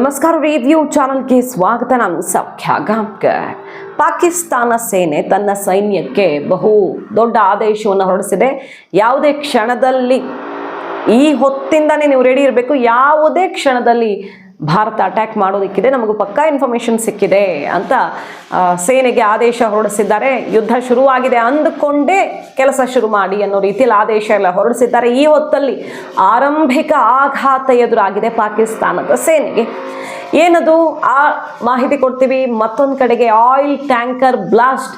ನಮಸ್ಕಾರ ರೇಡಿಯೋ ಚಾನಲ್ಗೆ ಸ್ವಾಗತ. ನಾನು ಸೌಖ್ಯ ಗಾಂವ್ಕರ್ ಪಾಕಿಸ್ತಾನ ಸೇನೆ ತನ್ನ ಸೈನ್ಯಕ್ಕೆ ಬಹು ದೊಡ್ಡ ಆದೇಶವನ್ನು ಹೊರಡಿಸಿದೆ. ಯಾವುದೇ ಕ್ಷಣದಲ್ಲಿ ಈ ಹೊತ್ತಿಂದನೇ ನೀವು ರೆಡಿ ಇರಬೇಕು. ಯಾವುದೇ ಕ್ಷಣದಲ್ಲಿ ಭಾರತ ಅಟ್ಯಾಕ್ ಮಾಡೋದಕ್ಕಿದೆ, ನಮಗೂ ಪಕ್ಕಾ ಇನ್ಫಾರ್ಮೇಶನ್ ಸಿಕ್ಕಿದೆ ಅಂತ ಸೇನೆಗೆ ಆದೇಶ ಹೊರಡಿಸಿದ್ದಾರೆ. ಯುದ್ಧ ಶುರುವಾಗಿದೆ ಅಂದುಕೊಂಡೇ ಕೆಲಸ ಶುರು ಮಾಡಿ ಅನ್ನೋ ರೀತಿಯಲ್ಲಿ ಆದೇಶ ಎಲ್ಲ ಹೊರಡಿಸಿದ್ದಾರೆ. ಈ ಹೊತ್ತಲ್ಲಿ ಆರಂಭಿಕ ಆಘಾತ ಎದುರಾಗಿದೆ ಪಾಕಿಸ್ತಾನದ ಸೇನೆಗೆ. ಏನದು? ಆ ಮಾಹಿತಿ ಕೊಡ್ತೀವಿ. ಮತ್ತೊಂದು ಕಡೆಗೆ oil tanker blast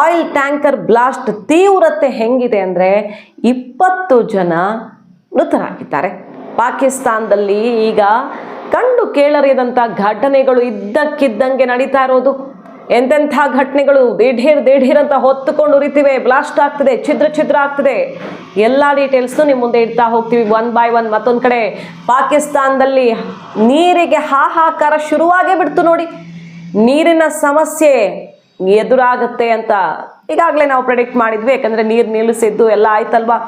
oil tanker blast ತೀವ್ರತೆ ಹೆಂಗಿದೆ ಅಂದರೆ ಇಪ್ಪತ್ತು ಜನ ಮೃತರಾಗಿದ್ದಾರೆ. ಪಾಕಿಸ್ತಾನದಲ್ಲಿ ಈಗ ಕಂಡು ಕೇಳರಿಯದಂಥ ಘಟನೆಗಳು ಇದ್ದಕ್ಕಿದ್ದಂಗೆ ನಡೀತಾ ಇರೋದು. ಎಂತೆಂಥ ಘಟನೆಗಳು? ದಿಢೀರ್ ದಿಢೀರ್ ಅಂತ ಹೊತ್ತುಕೊಂಡು ಉರಿತಿವೆ. ಬ್ಲಾಸ್ಟ್ ಆಗ್ತದೆ, ಛಿದ್ರ ಛಿದ್ರ ಆಗ್ತದೆ. ಎಲ್ಲ ಡೀಟೇಲ್ಸ್ನು ನಿಮ್ಮ ಮುಂದೆ ಇಡ್ತಾ ಹೋಗ್ತೀವಿ. ಒನ್ ಬೈ ಒನ್ ಮತ್ತೊಂದು ಕಡೆ. ಪಾಕಿಸ್ತಾನದಲ್ಲಿ ನೀರಿಗೆ ಹಾಹಾಕಾರ ಶುರುವಾಗೇ ಬಿಡ್ತು ನೋಡಿ. ನೀರಿನ ಸಮಸ್ಯೆ ಎದುರಾಗುತ್ತೆ ಅಂತ ಈಗಾಗಲೇ ನಾವು ಪ್ರೆಡಿಕ್ಟ್ ಮಾಡಿದ್ವಿ. ಯಾಕಂದರೆ ನೀರು ನಿಲ್ಲಿಸಿದ್ದು ಎಲ್ಲ ಆಯ್ತಲ್ವಾ?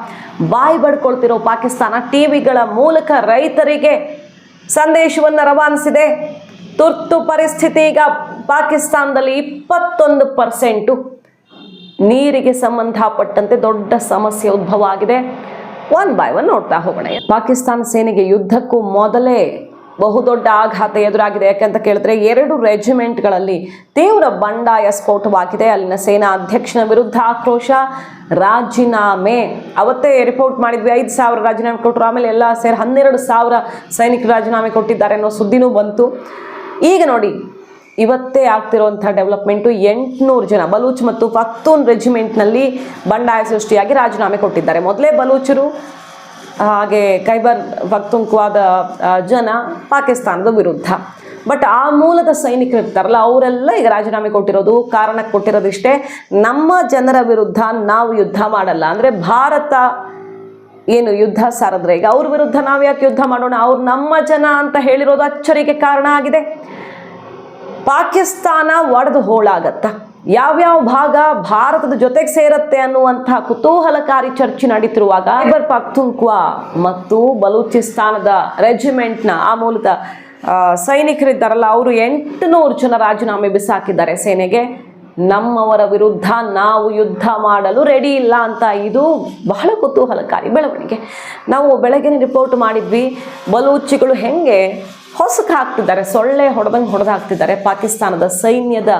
ಬಾಯಿ ಬಡ್ಕೊಳ್ತಿರೋ ಪಾಕಿಸ್ತಾನ ಟಿ ವಿಗಳ ಮೂಲಕ ರೈತರಿಗೆ ಸಂದೇಶವನ್ನು ರವಾನಿಸಿದೆ. ತುರ್ತು ಪರಿಸ್ಥಿತಿ ಈಗ ಪಾಕಿಸ್ತಾನದಲ್ಲಿ ಇಪ್ಪತ್ತೊಂದು ಪರ್ಸೆಂಟು ನೀರಿಗೆ ಸಂಬಂಧಪಟ್ಟಂತೆ ದೊಡ್ಡ ಸಮಸ್ಯೆ ಉದ್ಭವ ಆಗಿದೆ. ಒನ್ ಬೈ ಒನ್ ನೋಡ್ತಾ ಹೋಗೋಣ. ಪಾಕಿಸ್ತಾನ ಸೇನೆಗೆ ಯುದ್ಧಕ್ಕೂ ಮೊದಲೇ ಬಹುದೊಡ್ಡ ಆಘಾತ ಎದುರಾಗಿದೆ. ಯಾಕಂತ ಕೇಳಿದ್ರೆ ಎರಡು ರೆಜಿಮೆಂಟ್ಗಳಲ್ಲಿ ತೀವ್ರ ಬಂಡಾಯ ಸ್ಫೋಟವಾಗಿದೆ. ಅಲ್ಲಿನ ಸೇನಾ ಅಧ್ಯಕ್ಷನ ವಿರುದ್ಧ ಆಕ್ರೋಶ. ರಾಜೀನಾಮೆ. ಅವತ್ತೇ ರಿಪೋರ್ಟ್ ಮಾಡಿದ್ವಿ. ಐದು ಸಾವಿರ ರಾಜೀನಾಮೆ ಕೊಟ್ಟರು. ಆಮೇಲೆ ಎಲ್ಲ ಸೇರಿ ಹನ್ನೆರಡು ಸಾವಿರ ಸೈನಿಕರು ರಾಜೀನಾಮೆ ಕೊಟ್ಟಿದ್ದಾರೆ ಅನ್ನೋ ಸುದ್ದಿನೂ ಬಂತು. ಈಗ ನೋಡಿ, ಇವತ್ತೇ ಆಗ್ತಿರುವಂಥ ಡೆವಲಪ್ಮೆಂಟು ಎಂಟುನೂರು ಜನ ಬಲೂಚ್ ಮತ್ತು ಫಕ್ತೂನ್ ರೆಜಿಮೆಂಟ್ನಲ್ಲಿ ಬಂಡಾಯ ಸೃಷ್ಟಿಯಾಗಿ ರಾಜೀನಾಮೆ ಕೊಟ್ಟಿದ್ದಾರೆ. ಮೊದಲೇ ಬಲೂಚರು ಹಾಗೆ ಖೈಬರ್ ಭಕ್ತುಂಕವಾದ ಜನ ಪಾಕಿಸ್ತಾನದ ವಿರುದ್ಧ. ಬಟ್ ಆ ಮೂಲದ ಸೈನಿಕರು ಇರ್ತಾರಲ್ಲ, ಅವರೆಲ್ಲ ಈಗ ರಾಜೀನಾಮೆ ಕೊಟ್ಟಿರೋದು, ಕಾರಣಕ್ಕೆ ಕೊಟ್ಟಿರೋದಿಷ್ಟೇ. ನಮ್ಮ ಜನರ ವಿರುದ್ಧ ನಾವು ಯುದ್ಧ ಮಾಡಲ್ಲ. ಅಂದರೆ ಭಾರತ ಏನು ಯುದ್ಧ ಸಾರಿದ್ರೆ, ಈಗ ಅವ್ರ ವಿರುದ್ಧ ನಾವು ಯಾಕೆ ಯುದ್ಧ ಮಾಡೋಣ? ಅವ್ರು ನಮ್ಮ ಜನ ಅಂತ ಹೇಳಿರೋದು ಅಚ್ಚರಿಗೆ ಕಾರಣ ಆಗಿದೆ. ಪಾಕಿಸ್ತಾನ ಒಡೆದು ಹೋಳಾಗತ್ತ? ಯಾವ್ಯಾವ ಭಾಗ ಭಾರತದ ಜೊತೆಗೆ ಸೇರತ್ತೆ ಅನ್ನುವಂತಹ ಕುತೂಹಲಕಾರಿ ಚರ್ಚೆ ನಡೀತಿರುವಾಗ ಖೈಬರ್ ಪಕ್ತುಂಕ್ವಾ ಮತ್ತು ಬಲೂಚಿಸ್ತಾನದ ರೆಜಿಮೆಂಟ್ನ ಆ ಮೂಲದ ಸೈನಿಕರಿದ್ದಾರಲ್ಲ, ಅವರು ಎಂಟುನೂರು ಜನ ರಾಜೀನಾಮೆ ಬಿಸಾಕಿದ್ದಾರೆ ಸೇನೆಗೆ. ನಮ್ಮವರ ವಿರುದ್ಧ ನಾವು ಯುದ್ಧ ಮಾಡಲು ರೆಡಿ ಇಲ್ಲ ಅಂತ ಇದು ಬಹಳ ಕುತೂಹಲಕಾರಿ ಬೆಳವಣಿಗೆ. ನಾವು ಬೆಳಗ್ಗೆನೆ ರಿಪೋರ್ಟ್ ಮಾಡಿದ್ವಿ, ಬಲೂಚಿಗಳು ಹೆಂಗೆ ಹೊಸಕ್ಕೆ ಹಾಕ್ತಿದ್ದಾರೆ, ಸೊಳ್ಳೆ ಹೊಡೆದಂಗೆ ಹೊಡೆದಾಕ್ತಿದ್ದಾರೆ ಪಾಕಿಸ್ತಾನದ ಸೈನ್ಯದ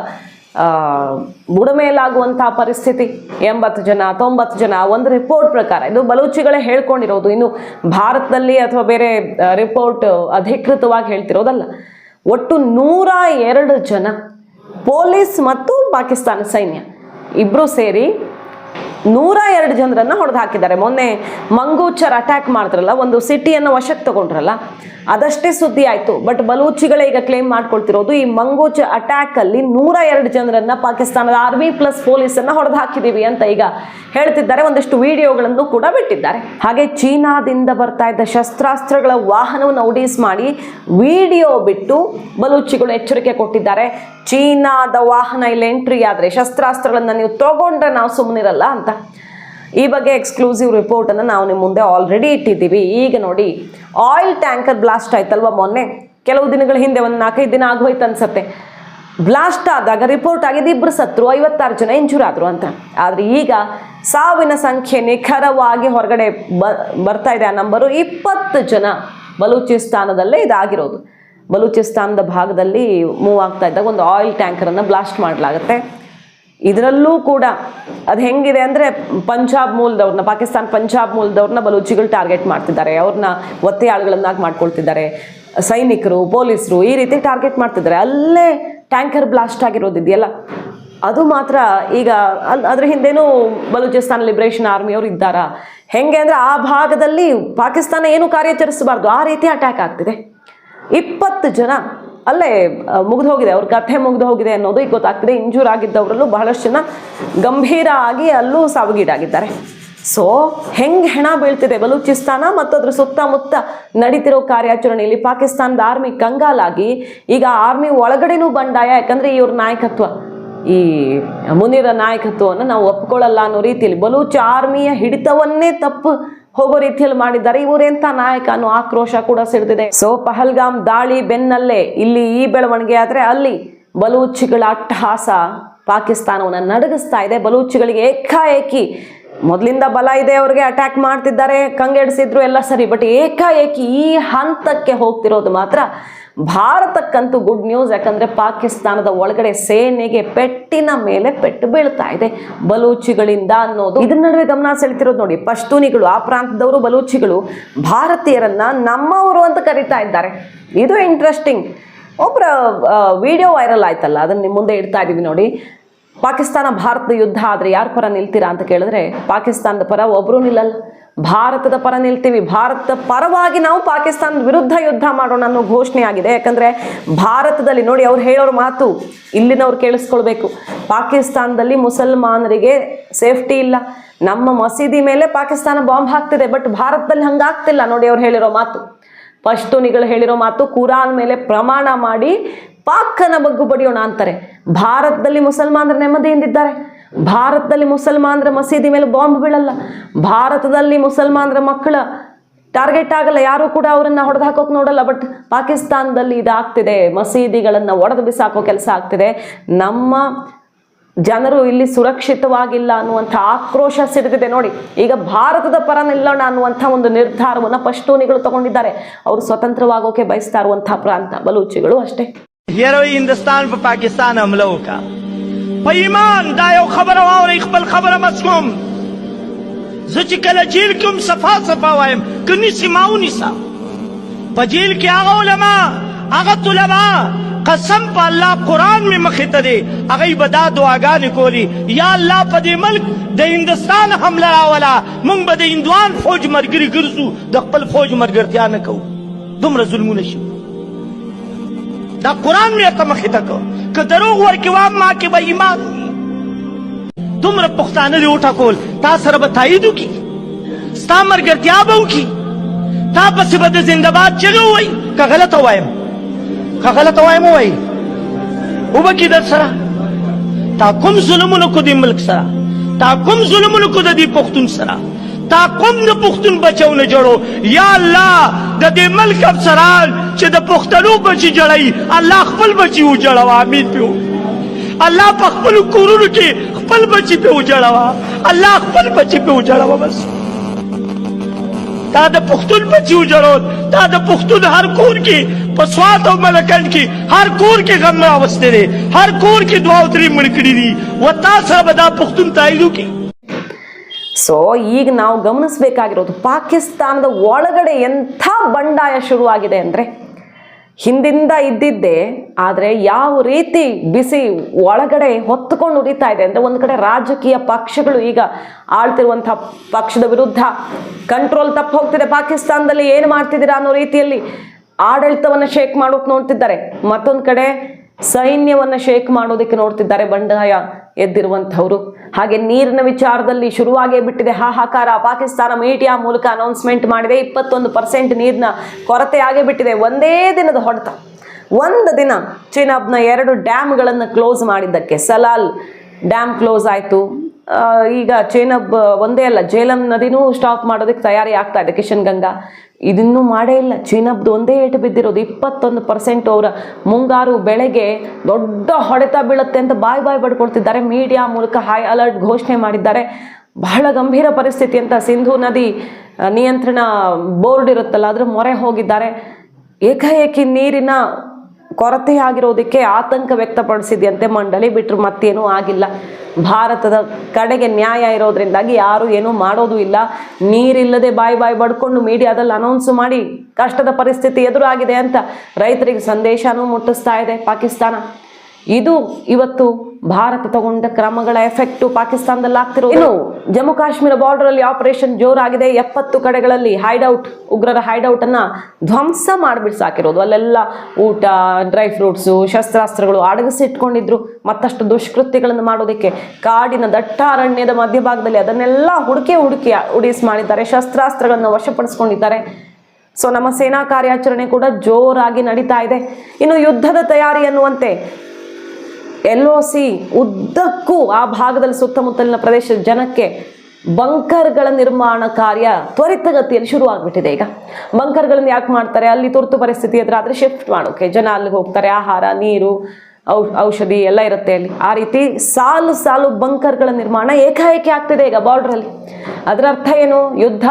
ಬುಡಮೇಲಾಗುವಂತಹ ಪರಿಸ್ಥಿತಿ. ಎಂಬತ್ತು ಜನ, ತೊಂಬತ್ತು ಜನ, ಒಂದು ರಿಪೋರ್ಟ್ ಪ್ರಕಾರ. ಇದು ಬಲೂಚಿಗಳೇ ಹೇಳ್ಕೊಂಡಿರೋದು. ಇನ್ನು ಭಾರತದಲ್ಲಿ ಅಥವಾ ಬೇರೆ ರಿಪೋರ್ಟ್ ಅಧಿಕೃತವಾಗಿ ಹೇಳ್ತಿರೋದಲ್ಲ. ಒಟ್ಟು ನೂರ ಎರಡು ಜನ ಪೊಲೀಸ್ ಮತ್ತು ಪಾಕಿಸ್ತಾನ ಸೈನ್ಯ ಇಬ್ಬರು ಸೇರಿ ನೂರ ಎರಡು ಜನರನ್ನು ಹೊಡೆದು ಹಾಕಿದ್ದಾರೆ. ಮೊನ್ನೆ ಮಂಗೂಚರ್ ಅಟ್ಯಾಕ್ ಮಾಡಿದ್ರಲ್ಲ, ಒಂದು ಸಿಟಿಯನ್ನು ವಶಕ್ಕೆ ತಗೊಂಡ್ರಲ್ಲ. ಅದಷ್ಟೇ ಸುದ್ದಿ ಆಯಿತು. ಬಟ್ ಬಲೂಚಿಗಳೇ ಈಗ ಕ್ಲೇಮ್ ಮಾಡ್ಕೊಳ್ತಿರೋದು, ಈ ಮಂಗೋಚ ಅಟ್ಯಾಕ್ ಅಲ್ಲಿ ನೂರ ಎರಡು ಜನರನ್ನ ಪಾಕಿಸ್ತಾನದ ಆರ್ಮಿ ಪ್ಲಸ್ ಪೊಲೀಸನ್ನ ಹೊಡೆದು ಹಾಕಿದೀವಿ ಅಂತ ಈಗ ಹೇಳ್ತಿದ್ದಾರೆ. ಒಂದಷ್ಟು ವಿಡಿಯೋಗಳನ್ನು ಕೂಡ ಬಿಟ್ಟಿದ್ದಾರೆ. ಹಾಗೆ ಚೀನಾದಿಂದ ಬರ್ತಾ ಇದ್ದ ಶಸ್ತ್ರಾಸ್ತ್ರಗಳ ವಾಹನವನ್ನು ಒಡೀಸ್ ಮಾಡಿ ವಿಡಿಯೋ ಬಿಟ್ಟು ಬಲೂಚಿಗಳು ಎಚ್ಚರಿಕೆ ಕೊಟ್ಟಿದ್ದಾರೆ. ಚೀನಾದ ವಾಹನ ಇಲ್ಲಿ ಎಂಟ್ರಿ ಆದರೆ ಶಸ್ತ್ರಾಸ್ತ್ರಗಳನ್ನ ನೀವು ತಗೊಂಡ್ರೆ ನಾವು ಸುಮ್ಮನಿರಲ್ಲ ಅಂತ. ಈ ಬಗ್ಗೆ ಎಕ್ಸ್ಕ್ಲೂಸಿವ್ ರಿಪೋರ್ಟನ್ನು ನಾವು ನಿಮ್ಮ ಮುಂದೆ ಆಲ್ರೆಡಿ ಇಟ್ಟಿದ್ದೀವಿ. ಈಗ ನೋಡಿ ಆಯಿಲ್ ಟ್ಯಾಂಕರ್ ಬ್ಲಾಸ್ಟ್ ಆಯ್ತಲ್ವ ಮೊನ್ನೆ? ಕೆಲವು ದಿನಗಳ ಹಿಂದೆ ಒಂದು ನಾಲ್ಕೈದು ದಿನ ಆಗೋಯ್ತು ಅನ್ಸತ್ತೆ. ಬ್ಲಾಸ್ಟ್ ಆದಾಗ ರಿಪೋರ್ಟ್ ಆಗಿದೆ ಇಬ್ಬರು ಸತ್ರು, ಐವತ್ತಾರು ಜನ ಇಂಜೂರ್ ಆದರು ಅಂತ. ಆದರೆ ಈಗ ಸಾವಿನ ಸಂಖ್ಯೆ ನಿಖರವಾಗಿ ಹೊರಗಡೆ ಬರ್ತಾ ಇದೆ ಆ ನಂಬರು ಇಪ್ಪತ್ತು ಜನ ಬಲೂಚಿಸ್ತಾನದಲ್ಲೇ ಇದಾಗಿರೋದು. ಬಲೂಚಿಸ್ತಾನದ ಭಾಗದಲ್ಲಿ ಮೂವ್ ಆಗ್ತಾ ಇದ್ದಾಗ ಒಂದು ಆಯಿಲ್ ಟ್ಯಾಂಕರನ್ನು ಬ್ಲಾಸ್ಟ್ ಮಾಡಲಾಗುತ್ತೆ. ಇದರಲ್ಲೂ ಕೂಡ ಅದು ಹೆಂಗಿದೆ ಅಂದರೆ ಪಂಜಾಬ್ ಮೂಲದವ್ರನ್ನ, ಪಾಕಿಸ್ತಾನ ಪಂಜಾಬ್ ಮೂಲದವ್ರನ್ನ ಬಲೂಚಿಗಳು ಟಾರ್ಗೆಟ್ ಮಾಡ್ತಿದ್ದಾರೆ. ಅವ್ರನ್ನ ಒತ್ತೆಯಾಳುಗಳನ್ನಾಗಿ ಮಾಡ್ಕೊಳ್ತಿದ್ದಾರೆ. ಸೈನಿಕರು, ಪೊಲೀಸರು ಈ ರೀತಿ ಟಾರ್ಗೆಟ್ ಮಾಡ್ತಿದ್ದಾರೆ. ಅಲ್ಲೇ ಟ್ಯಾಂಕರ್ ಬ್ಲಾಸ್ಟ್ ಆಗಿರೋದಿದೆಯಲ್ಲ ಅದು ಮಾತ್ರ ಈಗ ಅಲ್ಲಿ ಅದ್ರ ಹಿಂದೆನೂ ಬಲೂಚಿಸ್ತಾನ್ ಲಿಬ್ರೇಷನ್ ಆರ್ಮಿಯವರು ಇದ್ದಾರಾ? ಹೆಂಗೆ ಅಂದರೆ ಆ ಭಾಗದಲ್ಲಿ ಪಾಕಿಸ್ತಾನ ಏನು ಕಾರ್ಯಾಚರಿಸಬಾರ್ದು, ಆ ರೀತಿ ಅಟ್ಯಾಕ್ ಆಗ್ತಿದೆ. ಇಪ್ಪತ್ತು ಜನ ಅಲ್ಲೇ ಮುಗಿದು ಹೋಗಿದೆ. ಅವ್ರ ಕಥೆ ಮುಗಿದು ಹೋಗಿದೆ ಅನ್ನೋದು ಈಗ ಗೊತ್ತಾಗ್ತದೆ. ಇಂಜೂರ್ ಆಗಿದ್ದವರಲ್ಲೂ ಬಹಳಷ್ಟು ಜನ ಗಂಭೀರ ಆಗಿ ಅಲ್ಲೂ ಸಾವಿಗೀಡಾಗಿದ್ದಾರೆ. ಸೊ ಹೆಂಗೆ ಹೆಣ ಬೀಳ್ತಿದೆ? ಬಲೂಚಿಸ್ತಾನ ಮತ್ತು ಅದ್ರ ಸುತ್ತಮುತ್ತ ನಡೀತಿರೋ ಕಾರ್ಯಾಚರಣೆಯಲ್ಲಿ ಪಾಕಿಸ್ತಾನದ ಆರ್ಮಿ ಕಂಗಾಲಾಗಿ ಈಗ ಆರ್ಮಿ ಒಳಗಡೆನೂ ಬಂಡಾಯ. ಯಾಕಂದ್ರೆ ಇವ್ರ ನಾಯಕತ್ವ, ಈ ಮುನಿರ ನಾಯಕತ್ವವನ್ನು ನಾವು ಒಪ್ಕೊಳ್ಳಲ್ಲ ಅನ್ನೋ ರೀತಿಯಲ್ಲಿ ಬಲೂಚ್ ಆರ್ಮಿಯ ಹಿಡಿತವನ್ನೇ ತಪ್ಪು ಹೋಗೋ ರೀತಿಯಲ್ಲಿ ಮಾಡಿದ್ದಾರೆ. ಇವರೆಂತ ನಾಯಕ ಅನ್ನೋ ಆಕ್ರೋಶ ಕೂಡ ಸಿಡಿದಿದೆ. ಸೊ ಪಹಲ್ಗಾಮ್ ದಾಳಿ ಬೆನ್ನಲ್ಲೇ ಇಲ್ಲಿ ಈ ಬೆಳವಣಿಗೆ ಆದ್ರೆ ಅಲ್ಲಿ ಬಲೂಚಿಗಳ ಅಟ್ಟಹಾಸ ಪಾಕಿಸ್ತಾನವನ್ನು ನಡಗಿಸ್ತಾ ಇದೆ. ಬಲೂಚಿಗಳಿಗೆ ಏಕಾಏಕಿ, ಮೊದಲಿಂದ ಬಲ ಇದೆ, ಅವ್ರಿಗೆ ಅಟ್ಯಾಕ್ ಮಾಡ್ತಿದ್ದಾರೆ. ಕಂಗೆಡಿಸಿದ್ರು ಎಲ್ಲ ಸರಿ ಬಟ್ ಏಕಾಏಕಿ ಈ ಹಂತಕ್ಕೆ ಹೋಗ್ತಿರೋದು ಮಾತ್ರ ಭಾರತಕ್ಕಂತೂ ಗುಡ್ ನ್ಯೂಸ್ ಯಾಕಂದರೆ ಪಾಕಿಸ್ತಾನದ ಒಳಗಡೆ ಸೇನೆಗೆ ಪೆಟ್ಟಿನ ಮೇಲೆ ಪೆಟ್ಟು ಬೀಳ್ತಾ ಇದೆ. ಬಲೂಚಿಗಳಿಂದ ಅನ್ನೋದು ಇದ್ರ ನಡುವೆ ಗಮನ ಸೆಳಿತಿರೋದು ನೋಡಿ, ಪಶ್ತೂನಿಗಳು, ಆ ಪ್ರಾಂತದವರು ಬಲೂಚಿಗಳು, ಭಾರತೀಯರನ್ನ ನಮ್ಮವರು ಅಂತ ಕರಿತಾ ಇದ್ದಾರೆ. ಇದು ಇಂಟ್ರೆಸ್ಟಿಂಗ್ ಒಬ್ಬರ ವಿಡಿಯೋ ವೈರಲ್ ಆಯ್ತಲ್ಲ, ಅದನ್ನ ನಿಮ್ಮ ಮುಂದೆ ಇಡ್ತಾ ಇದ್ದೀವಿ ನೋಡಿ. ಪಾಕಿಸ್ತಾನ ಭಾರತದ ಯುದ್ಧ ಆದರೆ ಯಾರ ಪರ ನಿಲ್ತೀರಾ ಅಂತ ಕೇಳಿದ್ರೆ ಪಾಕಿಸ್ತಾನದ ಪರ ಒಬ್ಬರೂ ನಿಲ್ಲಲ್ಲ. ಭಾರತದ ಪರ ನಿಲ್ತೀವಿ. ಭಾರತದ ಪರವಾಗಿ ನಾವು ಪಾಕಿಸ್ತಾನದ ವಿರುದ್ಧ ಯುದ್ಧ ಮಾಡೋಣ ಅನ್ನೋ ಘೋಷಣೆ ಆಗಿದೆ. ಯಾಕಂದರೆ ಭಾರತದಲ್ಲಿ ನೋಡಿ ಅವ್ರು ಹೇಳೋರ ಮಾತು ಇಲ್ಲಿನವ್ರು ಕೇಳಿಸ್ಕೊಳ್ಬೇಕು. ಪಾಕಿಸ್ತಾನದಲ್ಲಿ ಮುಸಲ್ಮಾನರಿಗೆ ಸೇಫ್ಟಿ ಇಲ್ಲ. ನಮ್ಮ ಮಸೀದಿ ಮೇಲೆ ಪಾಕಿಸ್ತಾನ ಬಾಂಬ್ ಹಾಕ್ತಿದೆ. ಬಟ್ ಭಾರತದಲ್ಲಿ ಹಂಗಾಗ್ತಿಲ್ಲ. ನೋಡಿ ಅವ್ರು ಹೇಳಿರೋ ಮಾತು. ಪಶ್ತೂನಿಗಳು ಹೇಳಿರೋ ಮಾತು, ಕುರಾನ್ ಮೇಲೆ ಪ್ರಮಾಣ ಮಾಡಿ ಪಾಕನ ಬಗ್ಗು ಬಡಿಯೋಣ ಅಂತಾರೆ. ಭಾರತದಲ್ಲಿ ಮುಸಲ್ಮಾನರ ನೆಮ್ಮದಿಯಿಂದಿದ್ದಾರೆ. ಭಾರತದಲ್ಲಿ ಮುಸಲ್ಮಾನರ ಮಸೀದಿ ಮೇಲೆ ಬಾಂಬ್ ಬೀಳಲ್ಲ. ಭಾರತದಲ್ಲಿ ಮುಸಲ್ಮಾನರ ಮಕ್ಕಳ ಟಾರ್ಗೆಟ್ ಆಗಲ್ಲ. ಯಾರು ಕೂಡ ಅವರನ್ನು ಹೊಡೆದು ಹಾಕೋಕೆ ನೋಡಲ್ಲ. ಬಟ್ ಪಾಕಿಸ್ತಾನದಲ್ಲಿ ಇದಾಗ್ತಿದೆ. ಮಸೀದಿಗಳನ್ನು ಒಡೆದು ಬಿಸಾಕೋ ಕೆಲಸ ಆಗ್ತಿದೆ. ನಮ್ಮ ಜನರು ಇಲ್ಲಿ ಸುರಕ್ಷಿತವಾಗಿಲ್ಲ ಅನ್ನುವಂಥ ಆಕ್ರೋಶ ಸಿಡಿದಿದೆ ನೋಡಿ. ಈಗ ಭಾರತದ ಪರ ನಿಲ್ಲೋಣ ಅನ್ನುವಂಥ ಒಂದು ನಿರ್ಧಾರವನ್ನು ಪಶ್ತೂನಿಗಳು ತಗೊಂಡಿದ್ದಾರೆ. ಅವರು ಸ್ವತಂತ್ರವಾಗೋಕೆ ಬಯಸ್ತಾ ಇರುವಂತಹ ಪ್ರಾಂತ. ಬಲೂಚಿಗಳು ಅಷ್ಟೇ. یروي هندستان په پا پاکستان حمله وکا په ایمان دا یو خبره واورئ خپل خبره مسکوم زه چې کله جیل کې هم صفا صفا وایم که نیسي ما ونیسه. په جیل کې هغه علما هغه طلبا قسم په الله قرآن مې مخې ته دی. هغوی به دا دعاګانې کولې. یا الله په دې ملک د هندستان حمله راوله موږ به د هندوان فوج ملګري ګرځو. د خپل فوج ملګرتیا نه کوو. دومره ظلمونه شي دا قرآن میں ته مخې ته کو که دروغ ورکې وام ما کې به ایمان دومره پښتانه دې وټاکول. تا سره به تایید وکړي. ستا ملګرتیا به وکړي. تا پسې به د زندهباد چغې ووایي. که غلطه وایم. که غلطه وایم ووایي. وبه کې در سره. تا کوم ظلمونه کو دې ملک سره؟ تا کوم ظلمونه کو د دې پښتون سره تا کوم د پښتون بچو نه جوړو. یا الله د دې ملک افسران چې د پښتنو بچي جوړي الله خپل بچي و جوړوا امین پیو. الله په خپل کورونو کې خپل بچي په وجړوا الله خپل بچي په وجړوا بس. تا د پښتون بچي وجړو تا د پښتون هر کور کې په سوات او ملکند کې هر کور کې غم راوستي دي هر کور کې دعا او تری مړ کړی دي. و تا سره به دا پښتون تایید کی ಸೊ ಈಗ ನಾವು ಗಮನಿಸಬೇಕಾಗಿರೋದು ಪಾಕಿಸ್ತಾನದ ಒಳಗಡೆ ಎಂಥ ಬಂಡಾಯ ಶುರುವಾಗಿದೆ ಅಂದರೆ, ಹಿಂದಿಂದ ಇದ್ದಿದ್ದೆ, ಆದರೆ ಯಾವ ರೀತಿ ಬಿಸಿ ಒಳಗಡೆ ಹೊತ್ತುಕೊಂಡು ಉರಿತಾ ಇದೆ ಅಂದರೆ, ಒಂದು ಕಡೆ ರಾಜಕೀಯ ಪಕ್ಷಗಳು ಈಗ ಆಳ್ತಿರುವಂಥ ಪಕ್ಷದ ವಿರುದ್ಧ ಕಂಟ್ರೋಲ್ ತಪ್ಪು ಹೋಗ್ತಿದೆ. ಪಾಕಿಸ್ತಾನದಲ್ಲಿ ಏನು ಮಾಡ್ತಿದ್ದೀರಾ ಅನ್ನೋ ರೀತಿಯಲ್ಲಿ ಆಡಳಿತವನ್ನು ಶೇಕ್ ಮಾಡೋಕೆ ನೋಡ್ತಿದ್ದಾರೆ. ಮತ್ತೊಂದು ಕಡೆ ಸೈನ್ಯವನ್ನ ಶೇಕ್ ಮಾಡೋದಕ್ಕೆ ನೋಡ್ತಿದ್ದಾರೆ ಬಂಡಾಯ ಎದ್ದಿರುವಂಥವ್ರು. ಹಾಗೆ ನೀರಿನ ವಿಚಾರದಲ್ಲಿ ಶುರುವಾಗೇ ಬಿಟ್ಟಿದೆ ಹಾಹಾಕಾರ. ಪಾಕಿಸ್ತಾನ ಮೀಡಿಯಾ ಮೂಲಕ ಅನೌನ್ಸ್ಮೆಂಟ್ ಮಾಡಿದೆ. ಇಪ್ಪತ್ತೊಂದು ಪರ್ಸೆಂಟ್ ನೀರಿನ ಕೊರತೆ ಆಗೇ ಬಿಟ್ಟಿದೆ. ಒಂದೇ ದಿನದ ಹೊಡೆತ. ಒಂದು ದಿನ ಚಿನಾಬ್ನ ಎರಡು ಡ್ಯಾಮ್ಗಳನ್ನು ಕ್ಲೋಸ್ ಮಾಡಿದ್ದಕ್ಕೆ ಸಲಾಲ್ ಡ್ಯಾಮ್ ಕ್ಲೋಸ್ ಆಯಿತು. ಈಗ ಚೇನಬ್ ಒಂದೇ ಅಲ್ಲ ಜೇಲಂ ನದಿನೂ ಸ್ಟಾಪ್ ಮಾಡೋದಕ್ಕೆ ತಯಾರಿ ಆಗ್ತಾ ಇದೆ, ಕಿಶನ್ ಗಂಗಾ. ಇದನ್ನು ಮಾಡೇ ಇಲ್ಲ ಚೀನಬ್ದು ಒಂದೇ ಏಟು ಬಿದ್ದಿರೋದು ಇಪ್ಪತ್ತೊಂದು ಪರ್ಸೆಂಟ್ ಅವರ ಮುಂಗಾರು ಬೆಳೆಗೆ ದೊಡ್ಡ ಹೊಡೆತ ಬೀಳುತ್ತೆ ಅಂತ ಬಾಯ್ ಬಾಯ್ ಪಡ್ಕೊಳ್ತಿದ್ದಾರೆ ಮೀಡಿಯಾ ಮೂಲಕ ಹೈ ಅಲರ್ಟ್ ಘೋಷಣೆ ಮಾಡಿದ್ದಾರೆ. ಬಹಳ ಗಂಭೀರ ಪರಿಸ್ಥಿತಿ ಅಂತ ಸಿಂಧು ನದಿ ನಿಯಂತ್ರಣ ಬೋರ್ಡ್ ಇರುತ್ತಲ್ಲ, ಅದ್ರ ಮೊರೆ ಹೋಗಿದ್ದಾರೆ. ಏಕಾಏಕಿ ನೀರಿನ ಕೊರತೆ ಆಗಿರೋದಕ್ಕೆ ಆತಂಕ ವ್ಯಕ್ತಪಡಿಸಿದೆಯಂತೆ ಮಂಡಳಿ. ಬಿಟ್ಟರು ಮತ್ತೇನೂ ಆಗಿಲ್ಲ. ಭಾರತದ ಕಡೆಗೆ ನ್ಯಾಯ ಇರೋದ್ರಿಂದಾಗಿ ಯಾರು ಏನೂ ಮಾಡೋದು ಇಲ್ಲ. ನೀರಿಲ್ಲದೆ ಬಾಯಿ ಬಾಯಿ ಬಡ್ಕೊಂಡು ಮೀಡಿಯಾದಲ್ಲಿ ಅನೌನ್ಸ್ ಮಾಡಿ ಕಷ್ಟದ ಪರಿಸ್ಥಿತಿ ಎದುರಾಗಿದೆ ಅಂತ ರೈತರಿಗೆ ಸಂದೇಶನೂ ಮುಟ್ಟಿಸ್ತಾ ಇದೆ ಪಾಕಿಸ್ತಾನ. ಇದು ಇವತ್ತು ಭಾರತ ತಗೊಂಡ ಕ್ರಮಗಳ ಎಫೆಕ್ಟು ಪಾಕಿಸ್ತಾನದಲ್ಲಿ ಆಗ್ತಿರೋ ಇನ್ನು ಜಮ್ಮು ಕಾಶ್ಮೀರ ಬಾರ್ಡರ್ ಅಲ್ಲಿ ಆಪರೇಷನ್ ಜೋರಾಗಿದೆ. ಎಪ್ಪತ್ತು ಕಡೆಗಳಲ್ಲಿ ಹೈಡೌಟ್ ಉಗ್ರರ ಹೈಡೌಟ್ ಅನ್ನ ಧ್ವಂಸ ಮಾಡಿಬಿಡ್ಸಾಕಿರೋದು ಅಲ್ಲೆಲ್ಲ ಊಟ ಡ್ರೈ ಫ್ರೂಟ್ಸು ಶಸ್ತ್ರಾಸ್ತ್ರಗಳು ಅಡಗಿಸಿಟ್ಕೊಂಡಿದ್ರು. ಮತ್ತಷ್ಟು ದುಷ್ಕೃತ್ಯಗಳನ್ನು ಮಾಡೋದಕ್ಕೆ ಕಾಡಿನ ದಟ್ಟ ಅರಣ್ಯದ ಮಧ್ಯಭಾಗದಲ್ಲಿ ಅದನ್ನೆಲ್ಲ ಹುಡುಕಿ ಹುಡುಕಿ ಉಡಿಸ್ ಮಾಡಿದ್ದಾರೆ. ಶಸ್ತ್ರಾಸ್ತ್ರಗಳನ್ನು ವಶಪಡಿಸ್ಕೊಂಡಿದ್ದಾರೆ. ಸೊ, ನಮ್ಮ ಸೇನಾ ಕಾರ್ಯಾಚರಣೆ ಕೂಡ ಜೋರಾಗಿ ನಡೀತಾ ಇದೆ. ಇನ್ನು ಯುದ್ಧದ ತಯಾರಿ ಅನ್ನುವಂತೆ ಎಲ್ ಒ ಸಿ ಉದ್ದಕ್ಕೂ ಆ ಭಾಗದಲ್ಲಿ ಸುತ್ತಮುತ್ತಲಿನ ಪ್ರದೇಶದ ಜನಕ್ಕೆ ಬಂಕರ್ಗಳ ನಿರ್ಮಾಣ ಕಾರ್ಯ ತ್ವರಿತಗತಿಯಲ್ಲಿ ಶುರು ಆಗ್ಬಿಟ್ಟಿದೆ ಈಗ. ಬಂಕರ್ಗಳನ್ನು ಯಾಕೆ ಮಾಡ್ತಾರೆ? ಅಲ್ಲಿ ತುರ್ತು ಪರಿಸ್ಥಿತಿ ಎದುರಾದ್ರೆ ಶಿಫ್ಟ್ ಮಾಡೋಕೆ. ಜನ ಅಲ್ಲಿಗೆ ಹೋಗ್ತಾರೆ. ಆಹಾರ, ನೀರು ಔಷಧಿ ಎಲ್ಲ ಇರುತ್ತೆ ಅಲ್ಲಿ. ಆ ರೀತಿ ಸಾಲು ಸಾಲು ಬಂಕರ್ಗಳ ನಿರ್ಮಾಣ ಏಕಾಏಕಿ ಆಗ್ತಿದೆ ಈಗ ಬಾರ್ಡ್ರಲ್ಲಿ ಅದರ ಅರ್ಥ ಏನು? ಯುದ್ಧ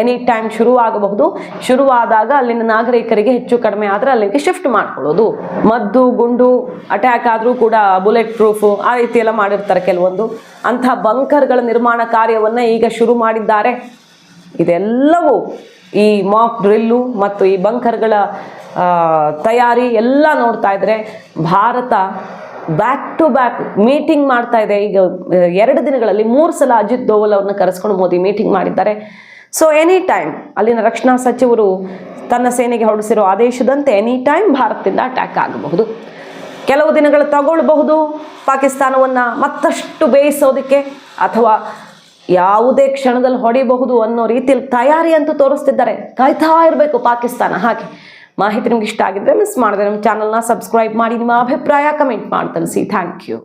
ಎನಿ ಟೈಮ್ ಶುರು ಆಗಬಹುದು ಶುರುವಾದಾಗ ಅಲ್ಲಿನ ನಾಗರಿಕರಿಗೆ ಹೆಚ್ಚು ಕಡಿಮೆ ಆದರೆ ಅಲ್ಲಿಗೆ ಶಿಫ್ಟ್ ಮಾಡ್ಕೊಳ್ಳೋದು. ಮದ್ದು, ಗುಂಡು ಅಟ್ಯಾಕ್ ಆದರೂ ಕೂಡ ಬುಲೆಟ್ ಪ್ರೂಫು ಆ ರೀತಿ ಎಲ್ಲ ಮಾಡಿರ್ತಾರೆ ಕೆಲವೊಂದು. ಅಂತಹ ಬಂಕರ್ಗಳ ನಿರ್ಮಾಣ ಕಾರ್ಯವನ್ನು ಈಗ ಶುರು ಮಾಡಿದ್ದಾರೆ. ಇದೆಲ್ಲವೂ ಈ ಮಾಕ್ ಡ್ರಿಲ್ಲು ಮತ್ತು ಈ ಬಂಕರ್ಗಳ ತಯಾರಿ ಎಲ್ಲ ನೋಡ್ತಾ ಇದ್ರೆ Bharat back to back meeting ಮಾಡ್ತಾ ಇದೆ. ಈಗ ಎರಡು ದಿನಗಳಲ್ಲಿ ಮೂರು ಸಲ ಅಜಿತ್ ದೋವಲ್ ಅವ್ರನ್ನ ಕರೆಸ್ಕೊಂಡು ಮೋದಿ ಮೀಟಿಂಗ್ ಮಾಡಿದ್ದಾರೆ. ಸೊ ಎನಿ ಟೈಮ್ ಅಲ್ಲಿನ ರಕ್ಷಣಾ ಸಚಿವರು ತನ್ನ ಸೇನೆಗೆ ಹೊರಡಿಸಿರೋ ಆದೇಶದಂತೆ ಎನಿ ಟೈಮ್ ಭಾರತದಿಂದ ಅಟ್ಯಾಕ್ ಆಗಬಹುದು. ಕೆಲವು ದಿನಗಳು ತಗೊಳ್ಬಹುದು. ಪಾಕಿಸ್ತಾನವನ್ನು ಮತ್ತಷ್ಟು ಬೇಯಿಸೋದಕ್ಕೆ ಅಥವಾ ಯಾವುದೇ ಕ್ಷಣದಲ್ಲಿ ಹೊಡಿಬಹುದು ಅನ್ನೋ ರೀತಿಯಲ್ಲಿ ತಯಾರಿ ಅಂತೂ ತೋರಿಸ್ತಿದ್ದಾರೆ. ಕಾಯ್ತಾ ಇರಬೇಕು ಪಾಕಿಸ್ತಾನ. ಹಾಗೆ ಮಾಹಿತಿ ನಿಮ್ಗೆ ಇಷ್ಟ ಆಗಿದ್ರೆ ಮಿಸ್ ಮಾಡಿದೆ ನಮ್ಮ ಚಾನಲ್ನ ಸಬ್ಸ್ಕ್ರೈಬ್ ಮಾಡಿ. ನಿಮ್ಮ ಅಭಿಪ್ರಾಯ ಕಮೆಂಟ್ ಮಾಡಿ ತಿಳಿಸಿ ಥ್ಯಾಂಕ್ ಯು